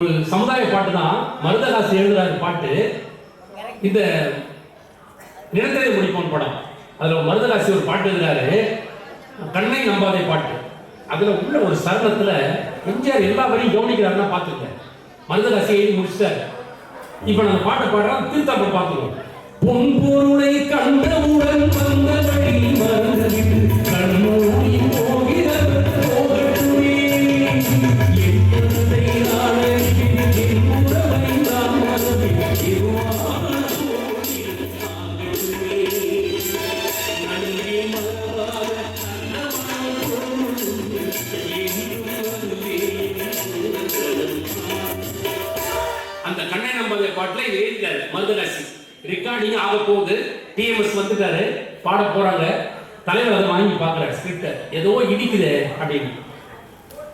ஒரு சமுதாய பாட்டு தான் மருதகாசி எழுதுறாரு பாட்டு. இந்த நிலத்தரை முடிப்போம் படம். அதுல மருதகாசி ஒரு பாட்டு எழுதுறாரு. கண்ணை நம்பாதே பாட்டு. அதுல உள்ள ஒரு சரணத்துல எம்ஜிஆர் எல்லா வரையும் கவனிக்கிறாருன்னா பார்த்துக்க மருதகாசி எழுதி முடிச்சிட்டாரு. இப்ப நான் பாட்டை பாடுறோம் திருத்தாப்ப பார்த்துக்கோ பொன் பொருளை கண்டவுடன் வந்த வழி அந்த கண்ணை நம்பதை பாட்டுல இது எழுதிட்டாரு மருதகாசி ரெக்கார்டிங் ஆக போகுது. டிஎம்எஸ் வந்துட்டாரு. பாட போறாங்க. தலைவர் அதை வாங்கி பார்க்கிறார் ஸ்கிரிப்ட ஏதோ இடிக்குதே அப்படின்னு.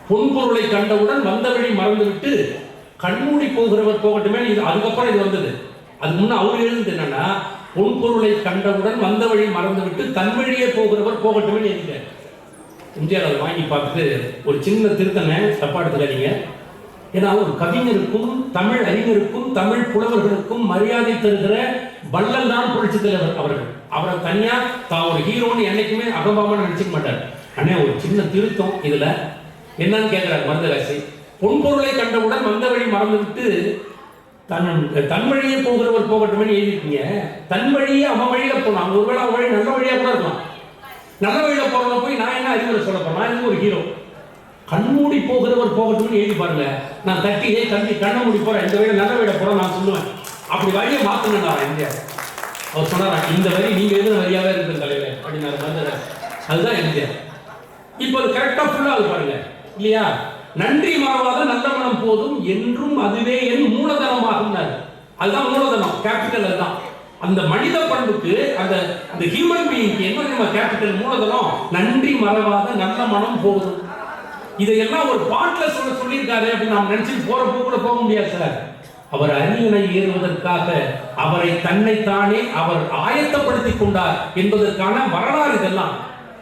பொன்பொருளை கண்டவுடன் வந்த வழி மறந்துவிட்டு கண்மூடி போகிறவர் போகட்டுமே. இது அதுக்கப்புறம் இது வந்தது. அது முன்ன அவர் எழுந்தது என்னன்னா பொன்பொருளை கண்டவுடன் வந்த வழி மறந்து விட்டு தன் வழியே போகிறவர் போகட்டுமே எழுதிட்டார். எம்ஜிஆர் அதை வாங்கி பார்த்துட்டு ஒரு சின்ன திருத்தனை தப்பா எடுத்துக்காதீங்க. ஏன்னா ஒரு கவிஞருக்கும் தமிழ் அறிஞருக்கும் தமிழ் புலவர்களுக்கும் மரியாதை தருகிற வள்ளல் தான் புரட்சி தலைவர் அவர்கள். அவரை தனியா தான் ஒரு ஹீரோன்னு என்னைக்குமே அகம்பாம நினைச்சுக்க மாட்டார். அண்ணே ஒரு சின்ன திருத்தம் இதுல. என்னன்னு கேட்கிறார் மருதகாசி பொன்பொருளை கண்டவுடன் வந்த வழி மறந்துவிட்டு தன் தன் வழியே போகிறவர் போகட்டும்னு எழுதிருக்கீங்க தன் வழியே அவன் வழியில அவங்க ஒருவேளை அவன் வழி நல்ல வழியா கூட இருக்கலாம். நல்ல வழியில போறவங்க போய் நான் என்ன அறிவுரை சொல்ல போறேன்? நான் ஒரு ஹீரோ? கண்மூடி போகிறவர் போகட்டும்னு எழுதி பாருங்க. நான் தட்டி தண்ணி தம்பி கண்ணை மூடி போறேன் இந்த வழியில நல்ல வீட போறேன் நான் சொல்லுவேன். அப்படி வழியை மாத்தணும் இந்தியா. அவர் சொன்னாரா இந்த வரி நீங்க எதுவும் வரியாவே இருக்கிற தலைவர். அப்படின்னாரு மருந்தர் அதுதான் இந்தியா. இப்போ அது கரெக்டாக ஃபுல்லாக அது பாருங்க. இல்லையா? நன்றி மறவாத நல்ல மனம் போதும் என்றும் அதுவே என் இருந்தார் அதுதான் மூலதனம் கேபிட்டல் அதுதான். அந்த மனித பண்புக்கு அந்த அந்த ஹியூமன் பீயிங்க்கு என்ன நம்ம கேபிட்டல் மூலதனம்? நன்றி மறவாத நல்ல மனம் போதும். இதையெல்லாம் ஒரு பாட்டில் சொல்ல சொல்லியிருக்காரு அப்படின்னு நாம் நினைச்சு போறப்போ கூட போக முடியாது சார். அவர் அரியணை ஏறுவதற்காக அவரை தன்னைத்தானே அவர் ஆயத்தப்படுத்திக் கொண்டார் என்பதற்கான வரலாறு இதெல்லாம்.